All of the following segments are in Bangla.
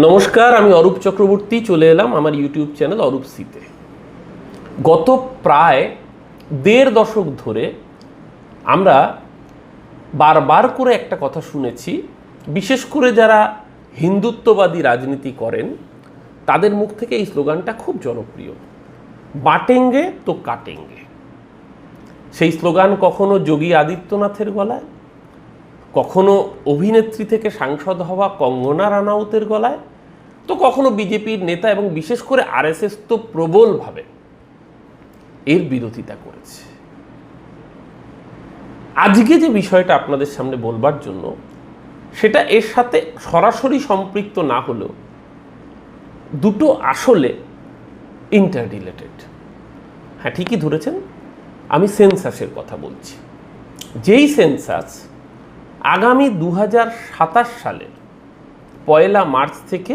নমস্কার, আমি অরূপ চক্রবর্তী, চলে এলাম আমার ইউটিউব চ্যানেল অরূপ সিতে গত প্রায় দেড় দশক ধরে আমরা বারবার করে একটা কথা শুনেছি, বিশেষ করে যারা হিন্দুত্ববাদী রাজনীতি করেন, তাদের মুখ থেকে এই স্লোগানটা খুব জনপ্রিয়, বাটেঙ্গে তো কাটেঙ্গে। সেই স্লোগান কখনো যোগী আদিত্যনাথের গলায় কখনো অভিনেত্রী থেকে সাংসদ হওয়া কঙ্গনা রানাউতের গলায়? তো কখনো বিজেপির নেতা এবং বিশেষ করে আরএসএস তো প্রবলভাবে এর বিরোধিতা করেছে। আজকে যে বিষয়টা আপনাদের সামনে বলবার জন্য, সেটা এর সাথে সরাসরি সম্পৃক্ত না হলেও দুটো আসলে ইন্টার রিলেটেড হ্যাঁ ঠিকই ধরেছেন। আমি সেন্সাসের কথা বলছি। যেই সেন্সাস আগামী দু হাজার সালের পয়লা মার্চ থেকে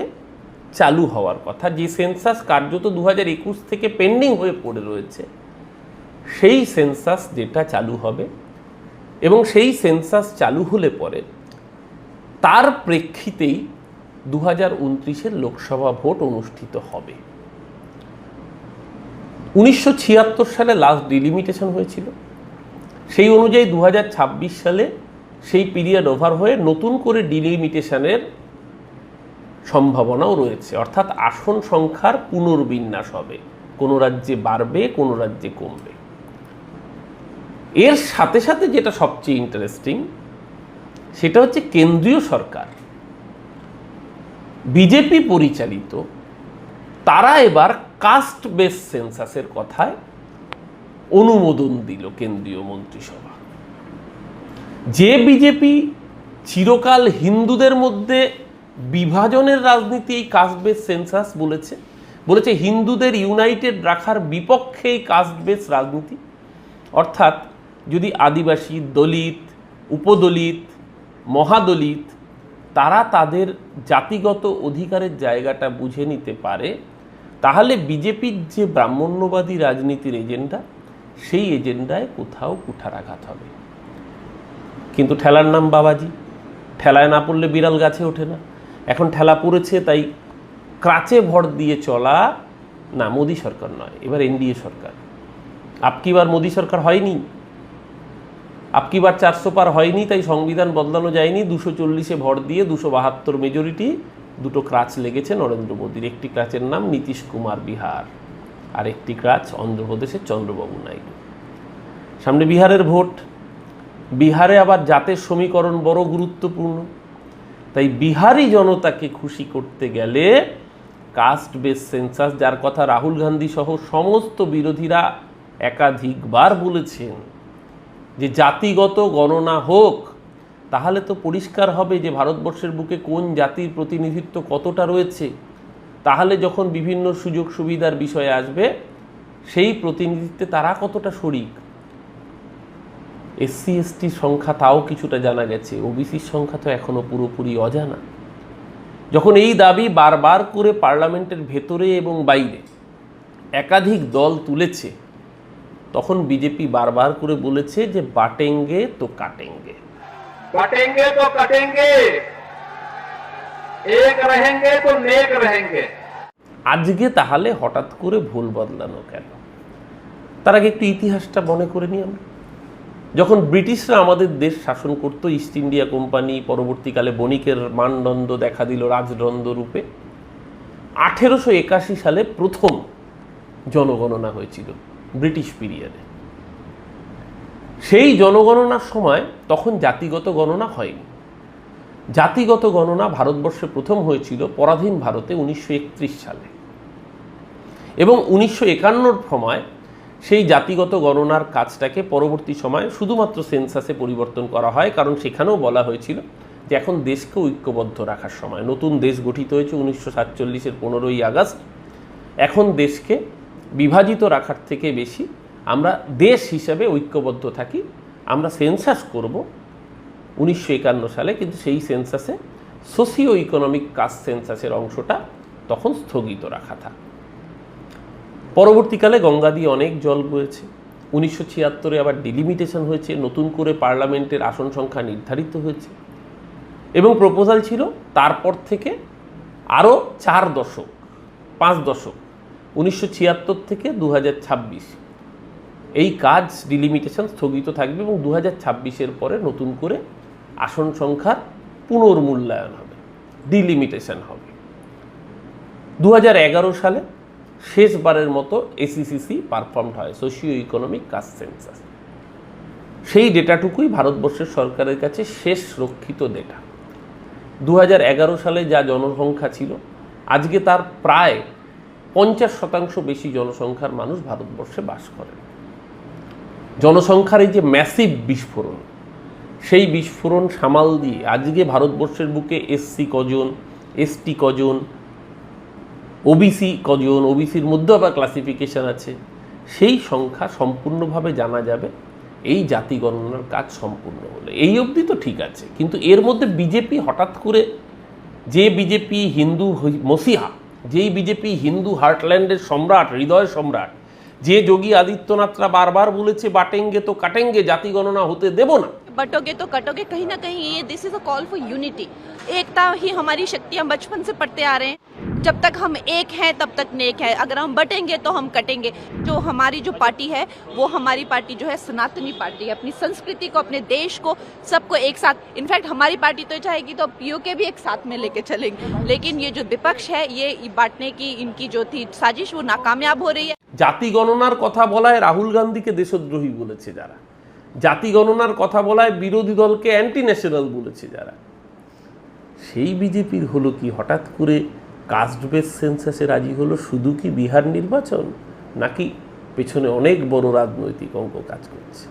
চালু হওয়ার কথা, যে সেন্সাস কার্যত দু একুশ থেকে পেন্ডিং হয়ে পড়ে রয়েছে, সেই সেন্সাস যেটা চালু হবে এবং সেই সেন্সাস চালু হলে পরে তার প্রেক্ষিতেই দু হাজার উনত্রিশের লোকসভা ভোট অনুষ্ঠিত হবে। উনিশশো ছিয়াত্তর সালে লাস্ট ডিলিমিটেশন হয়েছিল। সেই অনুযায়ী দু হাজার ছাব্বিশ সালে সেই পিরিয়ড ওভার হয়ে নতুন করে ডিলিমিটেশনের সম্ভাবনাও রয়েছে। অর্থাৎ আসন সংখ্যার পুনর্বিন্যাস হবে। কোনো রাজ্যে বাড়বে, কোনো রাজ্যে কমবে। এর সাথে সাথে যেটা সবচেয়ে ইন্টারেস্টিং সেটা হচ্ছে কেন্দ্রীয় সরকার। বিজেপি পরিচালিত, তারা এবার কাস্ট বেস সেন্সাসের কথায় অনুমোদন দিল কেন্দ্রীয় মন্ত্রিসভা। যে বিজেপি চিরকাল হিন্দুদের মধ্যে বিভাজনের রাজনীতি এই কাস্ট বেস সেন্সাস বলেছে। বলেছে হিন্দুদের ইউনাইটেড রাখার বিপক্ষে এই কাস্ট বেস রাজনীতি। অর্থাৎ যদি আদিবাসী, দলিত, উপদলিত, মহাদলিত, তারা তাদের জাতিগত অধিকারের জায়গাটা বুঝে নিতে পারে, তাহলে বিজেপির যে ব্রাহ্মণ্যবাদী রাজনীতির এজেন্ডা, সেই এজেন্ডায় কোথাও কুঠারাঘাত হবে। কিন্তু ঠেলার নাম বাবাজি। ঠেলায় না পড়লে বিড়াল গাছে ওঠে না। এখন ঠেলা পড়েছে, তাই ক্রাচে ভর দিয়ে চলা না মোদী সরকার নয়, এবার এনডিএ সরকার। আপকিবার মোদী সরকার হয়নি? আপকিবার চারশো পার হয়নি, তাই সংবিধান বদলানো যায়নি। দুশো চল্লিশে ভর দিয়ে দুশো বাহাত্তর মেজরিটি দুটো ক্রাচ লেগেছে নরেন্দ্র মোদীর। একটি ক্রাচের নাম নীতিশ কুমার বিহার, আর একটি ক্রাচ অন্ধ্রপ্রদেশের চন্দ্রবাবু নাইডু। সামনে বিহারের ভোট। বিহারে আবার জাতের সমীকরণ বড় গুরুত্বপূর্ণ। তাই বিহারি জনতাকে খুশি করতে গেলে কাস্ট বেস সেন্সাস যার কথা রাহুল গান্ধী সহ সমস্ত বিরোধীরা একাধিকবার বলেছেন যে জাতিগত গণনা হোক, তাহলে তো পরিষ্কার হবে যে ভারতবর্ষের বুকে কোন জাতির প্রতিনিধিত্ব কতটা রয়েছে। তাহলে যখন বিভিন্ন সুযোগ সুবিধার বিষয়ে আসবে, সেই প্রতিনিধিত্বে তারা কতটা শরিক? এসসি এসটির সংখ্যা তাও কিছুটা জানা গেছে। ওবিসির সংখ্যা তো এখনও পুরোপুরি অজানা। যখন এই দাবি বারবার করে পার্লামেন্টের ভেতরে এবং বাইরে একাধিক দল তুলেছে তখন বিজেপি বারবার করে বলেছে যে বাটেঙ্গে তো কাটেঙ্গে। কাটেঙ্গে তো কাটেঙ্গে এক রহেঙ্গে তো নেক রহেঙ্গে। আজকে তাহলে হঠাৎ করে ভুল বদলানো কেন? তার আগে একটু ইতিহাসটা মনে করে নিই আমরা। যখন ব্রিটিশরা আমাদের দেশ শাসন করত, ইস্ট ইন্ডিয়া কোম্পানি পরবর্তীকালে বণিকের মানদণ্ড দেখা দিল রাজদণ্ড রূপে, আঠেরোশো একাশি সালে প্রথম জনগণনা হয়েছিল ব্রিটিশ পিরিয়ডে। সেই জনগণনার সময় তখন জাতিগত গণনা হয়নি। জাতিগত গণনা ভারতবর্ষে প্রথম হয়েছিল পরাধীন ভারতে উনিশশো একত্রিশ সালে এবং উনিশশো একান্নর সময় সেই জাতিগত গণনার কাজটাকে পরবর্তী সময়ে শুধুমাত্র সেন্সাসে পরিবর্তন করা হয়, কারণ সেখানেও বলা হয়েছিল যে এখন দেশকে ঐক্যবদ্ধ রাখার সময়। নতুন দেশ গঠিত হয়েছে উনিশশো সাতচল্লিশের পনেরোই আগস্ট। এখন দেশকে বিভাজিত রাখার থেকে বেশি আমরা দেশ হিসাবে ঐক্যবদ্ধ থাকি, আমরা সেন্সাস করব উনিশশো একান্ন সালে, কিন্তু সেই সেন্সাসে সোসিও ইকোনমিক কাস্ট সেন্সাসের অংশটা তখন স্থগিত রাখা থাক। পরবর্তীকালে গঙ্গা দিয়ে অনেক জল বয়েছে। উনিশশো ছিয়াত্তরে আবার ডিলিমিটেশন হয়েছে, নতুন করে পার্লামেন্টের আসন সংখ্যা নির্ধারিত হয়েছে। এবং প্রপোজাল ছিল তারপর থেকে আরও চার দশক, পাঁচ দশক, উনিশশো ছিয়াত্তর থেকে দু হাজার ছাব্বিশ। এই কাজ ডিলিমিটেশন স্থগিত থাকবে এবং দু হাজার পরে নতুন করে আসন সংখ্যার পুনর্মূল্যায়ন হবে ডিলিমিটেশন হবে। দু হাজার এগারো সালে শেষবারের মতো এসিসিসি পারফর্মড হয় সোশিও ইকোনমিক কাস্ট সেন্সাস সেই ডেটাটুকুই ভারতবর্ষের সরকারের কাছে শেষ রক্ষিত ডেটা দু হাজার এগারো সালে যা জনসংখ্যা ছিল, আজকে তার প্রায় পঞ্চাশ শতাংশ বেশি জনসংখ্যার মানুষ ভারতবর্ষে বাস করে। জনসংখ্যার এই যে ম্যাসিভ বিস্ফোরণ, সেই বিস্ফোরণ সামাল দিয়ে আজকে ভারতবর্ষের বুকে এসসি কজন এসটি কজন ওবিসি কজন ওবিসির মধ্যে আবার ক্লাসিফিকেশন আছে সেই সংখ্যা সম্পূর্ণভাবে জানা যাবে এই জাতি গণনার কাজ সম্পূর্ণ হলে এই অবধি তো ঠিক আছে কিন্তু এর মধ্যে বিজেপি হঠাৎ করে যে বিজেপি হিন্দু হই- মসিহা যেই বিজেপি হিন্দু হার্টল্যান্ডের সম্রাট হৃদয় সম্রাট যে যোগী আদিত্যনাথরা বারবার বলেছে বাটেঙ্গে তো কাটেঙ্গে জাতি গণনা হতে দেব না बटोगे तो कटोगे कहीं ना कहीं ये this is a call for unity एकता ही हमारी शक्ति हम बचपन से पढ़ते आ रहे हैं जब तक हम एक हैं तब तक नेक है अगर हम बटेंगे तो हम कटेंगे जो हमारी जो पार्टी है वो हमारी पार्टी जो है सनातनी पार्टी है अपनी संस्कृति को अपने देश को सबको एक साथ इनफैक्ट हमारी पार्टी तो चाहेगी तो पीओ के भी एक साथ में लेके चलेंगे लेकिन ये जो विपक्ष है ये बांटने की इनकी जो थी साजिश वो नाकामयाब हो रही है জাতি গণনার কথা বলায় রাহুল গান্ধীকে দেশদ্রোহী বলেছে যারা জাতি গণনার কথা বলায় বিরোধী দলকে অ্যান্টি ন্যাশনাল বলেছে যারা সেই বিজেপির হলো কি হঠাৎ করে কাস্ট বেস সেন্সাসে রাজি হলো, শুধু কি বিহার নির্বাচন? নাকি পেছনে অনেক বড় রাজনৈতিক অঙ্ক কাজ করছে?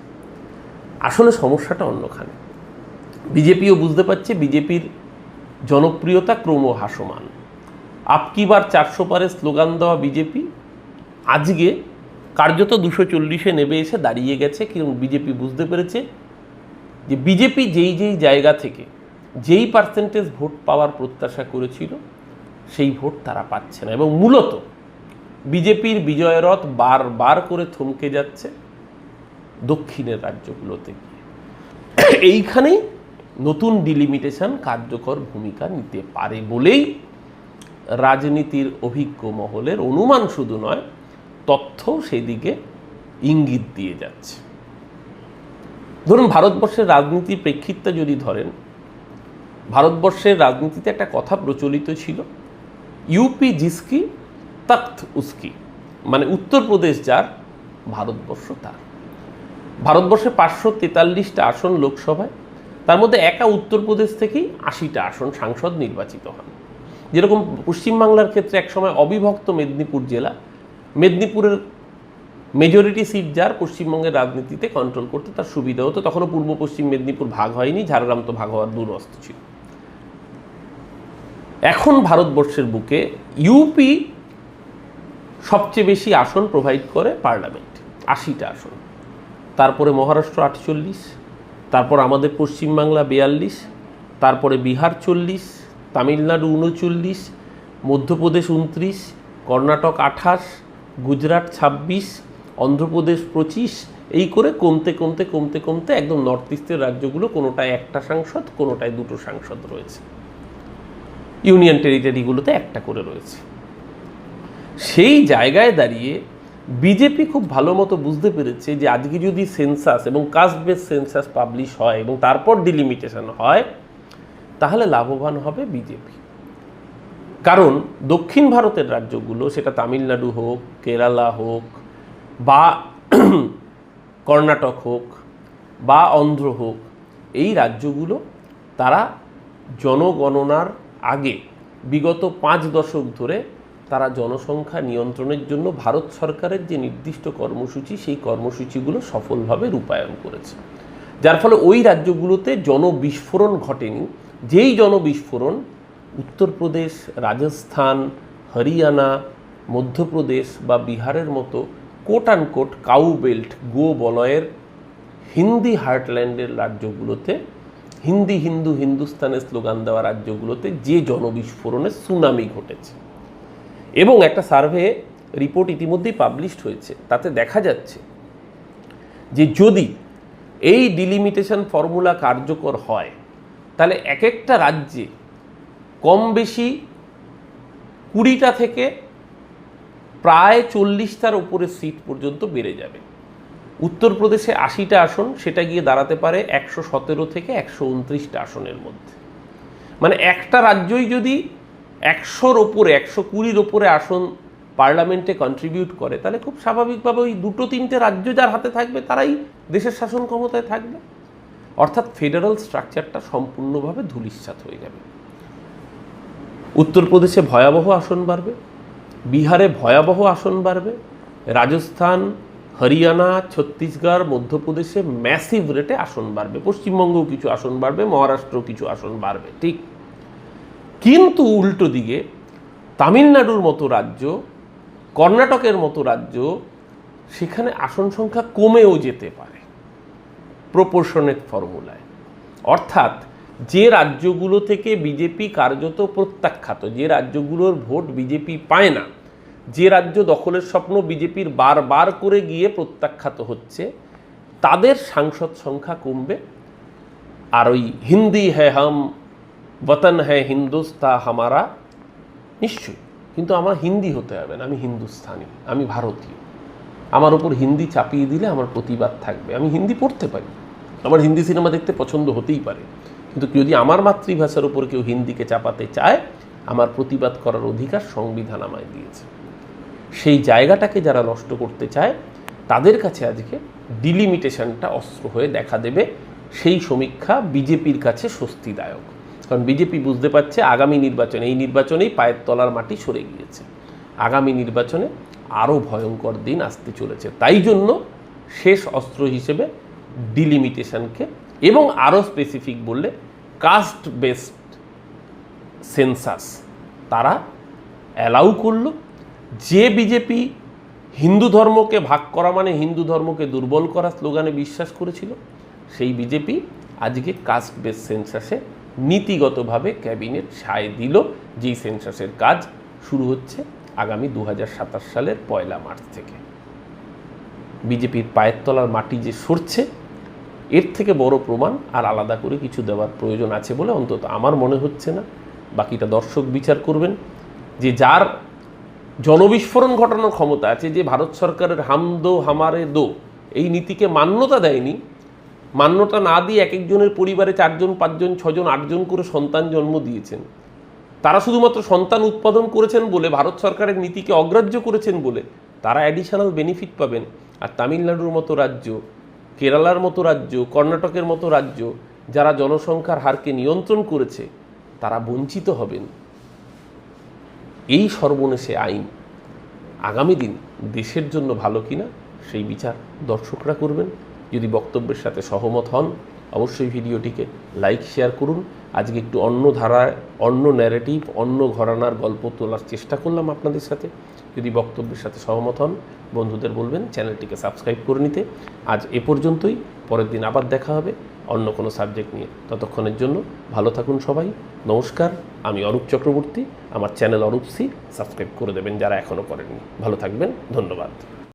আসলে সমস্যাটা অন্যখানে। বিজেপিও বুঝতে পারছে, বিজেপির জনপ্রিয়তা ক্রম হাসমান আপকিবার চারশো পারে স্লোগান দেওয়া বিজেপি? আজকে কার্যত দুশো চল্লিশে নেমে এসে দাঁড়িয়ে গেছে, কিন্তু বিজেপি বুঝতে পেরেছে যে বিজেপি যেই যেই জায়গা থেকে যেই পার্সেন্টেজ ভোট পাওয়ার প্রত্যাশা করেছিল সেই ভোট তারা পাচ্ছে না। এবং মূলত বিজেপির বিজয়রথ বারবার করে থমকে যাচ্ছে দক্ষিণের রাজ্যগুলোতে এইখানেই নতুন ডিলিমিটেশন কার্যকর ভূমিকা নিতে পারে বলেই রাজনীতির অভিজ্ঞ মহলের অনুমান শুধু নয় তথ্য সেদিকে ইঙ্গিত দিয়ে যাচ্ছে। ধরুন, ভারতবর্ষের রাজনীতির প্রেক্ষিতটা যদি ধরেন, ভারতবর্ষের রাজনীতিতে একটা কথা প্রচলিত ছিল ইউপি জিসকি তখ্ত উস্কি মানে উত্তরপ্রদেশ যার, ভারতবর্ষ তার। ভারতবর্ষে পাঁচশো তেতাল্লিশটা আসন লোকসভায়, তার মধ্যে একা উত্তরপ্রদেশ থেকেই আশিটা আসন সাংসদ নির্বাচিত হন। যেরকম পশ্চিমবাংলার ক্ষেত্রে একসময় অবিভক্ত মেদিনীপুর জেলা, মেদিনীপুরের মেজরিটি সিট যার পশ্চিমবঙ্গের রাজনীতিতে কন্ট্রোল করতে তার সুবিধা হতো। তখনও পূর্ব পশ্চিম মেদিনীপুর ভাগ হয়নি, ঝাড়গ্রাম তো ভাগ হওয়ার দূরস্থ ছিল। এখন ভারতবর্ষের বুকে ইউপি সবচেয়ে বেশি আসন প্রোভাইড করে পার্লামেন্ট আশিটা আসন। তারপরে মহারাষ্ট্র আটচল্লিশ, তারপর আমাদের পশ্চিমবাংলা বিয়াল্লিশ, তারপরে বিহার চল্লিশ, তামিলনাড়ু উনচল্লিশ, মধ্যপ্রদেশ উনত্রিশ, কর্ণাটক আঠাশ, গুজরাট ছাব্বিশ, অন্ধ্রপ্রদেশ পঁচিশ, এই করে কমতে কমতে কমতে কমতে একদম নর্থ ইস্টের রাজ্যগুলো কোনোটায় একটা সাংসদ, কোনোটায় দুটো সাংসদ রয়েছে। ইউনিয়ন টেরিটরিগুলোতে একটা করে রয়েছে। সেই জায়গায় দাঁড়িয়ে বিজেপি খুব ভালো মতো বুঝতে পেরেছে যে আজকে যদি সেন্সাস এবং কাস্ট বেস সেন্সাস পাবলিশ হয় এবং তারপর ডিলিমিটেশন হয়, তাহলে লাভবান হবে বিজেপি। কারণ দক্ষিণ ভারতের রাজ্যগুলো, সেটা তামিলনাড়ু হোক, কেরালা হোক, বা কর্ণাটক হোক, বা অন্ধ্র হোক, এই রাজ্যগুলো তারা জনগণনার আগে, বিগত পাঁচ দশক ধরে তারা জনসংখ্যা নিয়ন্ত্রণের জন্য ভারত সরকারের যে নির্দিষ্ট কর্মসূচি, সেই কর্মসূচিগুলো সফলভাবে রূপায়ণ করেছে। যার ফলে ওই রাজ্যগুলোতে জনবিস্ফোরণ ঘটেনি। যেই জনবিস্ফোরণ উত্তরপ্রদেশ, রাজস্থান, হরিয়ানা, মধ্যপ্রদেশ বা বিহারের মতো quote and quote cow belt গো বলয়ের হিন্দি হার্টল্যান্ডের রাজ্যগুলোতে হিন্দি, হিন্দু, হিন্দুস্তানের স্লোগান দেওয়া রাজ্যগুলোতে যে জনবিস্ফোরণের সুনামি ঘটেছে। এবং একটা সার্ভে রিপোর্ট ইতিমধ্যেই পাবলিশড হয়েছে। তাতে দেখা যাচ্ছে যে যদি এই ডিলিমিটেশন ফর্মুলা কার্যকর হয়, তাহলে এক একটা রাজ্যে কম বেশি কুড়িটা থেকে প্রায় চল্লিশটার উপরে সিট পর্যন্ত বেড়ে যাবে। উত্তরপ্রদেশে আশিটা আসন, সেটা গিয়ে দাঁড়াতে পারে একশো সতেরো থেকে একশো উনত্রিশটা আসনের মধ্যে। মানে একটা রাজ্যই যদি একশোর ওপরে, একশো কুড়ির ওপরে আসন পার্লামেন্টে কন্ট্রিবিউট করে, তাহলে খুব স্বাভাবিকভাবে ওই দুটো তিনটে রাজ্য যার হাতে থাকবে, তারাই দেশের শাসন ক্ষমতায় থাকবে। অর্থাৎ ফেডারাল স্ট্রাকচারটা সম্পূর্ণভাবে ধূলিসাৎ হয়ে যাবে। উত্তরপ্রদেশে ভয়াবহ আসন বাড়বে, বিহারে ভয়াবহ আসন বাড়বে, রাজস্থান হরিয়ানা, ছত্তিশগড়, মধ্যপ্রদেশে ম্যাসিভ রেটে আসন বাড়বে। পশ্চিমবঙ্গেও কিছু আসন বাড়বে মহারাষ্ট্র কিছু আসন বাড়বে, ঠিক? কিন্তু উল্টো দিকে তামিলনাড়ুর মতো রাজ্য, কর্ণাটকের মতো রাজ্য, সেখানে আসন সংখ্যা কমেও যেতে পারে প্রপোর্শনেট ফর্মুলায় অর্থাৎ যে রাজ্যগুলো থেকে বিজেপি কার্যত প্রত্যাখ্যাত, যে রাজ্যগুলোর ভোট বিজেপি পায় না যে রাজ্য দখলের স্বপ্ন বিজেপির বারবার করে গিয়ে প্রত্যাখ্যাত হচ্ছে, তাদের সাংসদ সংখ্যা কমবে। আর ওই হিন্দি হ্যাঁ হাম, বতন হ্যাঁ হিন্দুস্তা হামারা, নিশ্চয়ই। কিন্তু আমার হিন্দি হতে হবে না, আমি হিন্দুস্থানি আমি ভারতীয়। আমার উপর হিন্দি চাপিয়ে দিলে আমার প্রতিবাদ থাকবে। আমি হিন্দি পড়তে পারি। আমার হিন্দি সিনেমা দেখতে পছন্দ হতেই পারে। কিন্তু যদি আমার মাতৃভাষার উপর কেউ হিন্দিকে চাপাতে চায়, আমার প্রতিবাদ করার অধিকার সংবিধান আমায় দিয়েছে। সেই জায়গাটাকে যারা নষ্ট করতে চায়, তাদের কাছে আজকে ডিলিমিটেশনটা অস্ত্র হয়ে দেখা দেবে। সেই সমীক্ষা বিজেপির কাছে স্বস্তিদায়ক। কারণ বিজেপি বুঝতে পারছে আগামী নির্বাচনে, এই নির্বাচনেই পায়ের তলার মাটি সরে গিয়েছে। আগামী নির্বাচনে আরও ভয়ঙ্কর দিন আসতে চলেছে। তাই জন্য শেষ অস্ত্র হিসেবে ডিলিমিটেশনকে এবং আরও স্পেসিফিক বললে কাস্ট বেসড সেন্সাস তারা অ্যালাউ করল। যে বিজেপি হিন্দু ধর্মকে ভাগ করা মানে হিন্দু ধর্মকে দুর্বল করা স্লোগানে বিশ্বাস করেছিল, সেই বিজেপি আজকে কাস্ট বেস সেন্সাসে নীতিগতভাবে ক্যাবিনেট সায় দিল, যেই সেন্সাসের কাজ শুরু হচ্ছে আগামী দু হাজার সাতাশ সালের পয়লা মার্চ থেকে। বিজেপির পায়ের তলার মাটি যে সরছে, এর থেকে বড় প্রমাণ আর আলাদা করে কিছু দেওয়ার প্রয়োজন আছে বলে অন্তত আমার মনে হচ্ছে না। বাকিটা দর্শক বিচার করবেন যে যার জনবিস্ফোরণ ঘটানোর ক্ষমতা আছে যে ভারত সরকারের হাম দো, হামারে দো, এই নীতিকে মান্যতা দেয়নি। মান্যতা না দিয়ে এক একজনের পরিবারে চারজন, পাঁচজন, ছজন, আটজন করে সন্তান জন্ম দিয়েছেন। তারা শুধুমাত্র সন্তান উৎপাদন করেছেন বলে, ভারত সরকারের নীতিকে অগ্রাহ্য করেছেন বলে তারা অ্যাডিশনাল বেনিফিট পাবেন। আর তামিলনাড়ুর মতো রাজ্য, কেরালার মতো রাজ্য, কর্ণাটকের মতো রাজ্য, যারা জনসংখ্যার হারকে নিয়ন্ত্রণ করেছে, তারা বঞ্চিত হবেন। এই সর্বনেশে আইন আগামী দিন দেশের জন্য ভালো কিনা, সেই বিচার দর্শকরা করবেন। যদি বক্তব্যের সাথে সহমত হন, অবশ্যই ভিডিওটিকে লাইক, শেয়ার করুন। আজকে একটু অন্য ধারায়, অন্য ন্যারেটিভ অন্য ঘরানার গল্প তোলার চেষ্টা করলাম আপনাদের সাথে। যদি বক্তব্যের সাথে সহমত হন, বন্ধুদের বলবেন, চ্যানেলটিকে সাবস্ক্রাইব করে নিতে। আজ এ পর্যন্তই, পরের দিন আবার দেখা হবে। অন্য কোনো সাবজেক্ট নিয়ে। ততক্ষণের জন্য ভালো থাকুন সবাই। নমস্কার, আমি অরূপ চক্রবর্তী। আমার চ্যানেল অরূপ সি, সাবস্ক্রাইব করে দেবেন যারা এখনও করেননি। ভালো থাকবেন, ধন্যবাদ।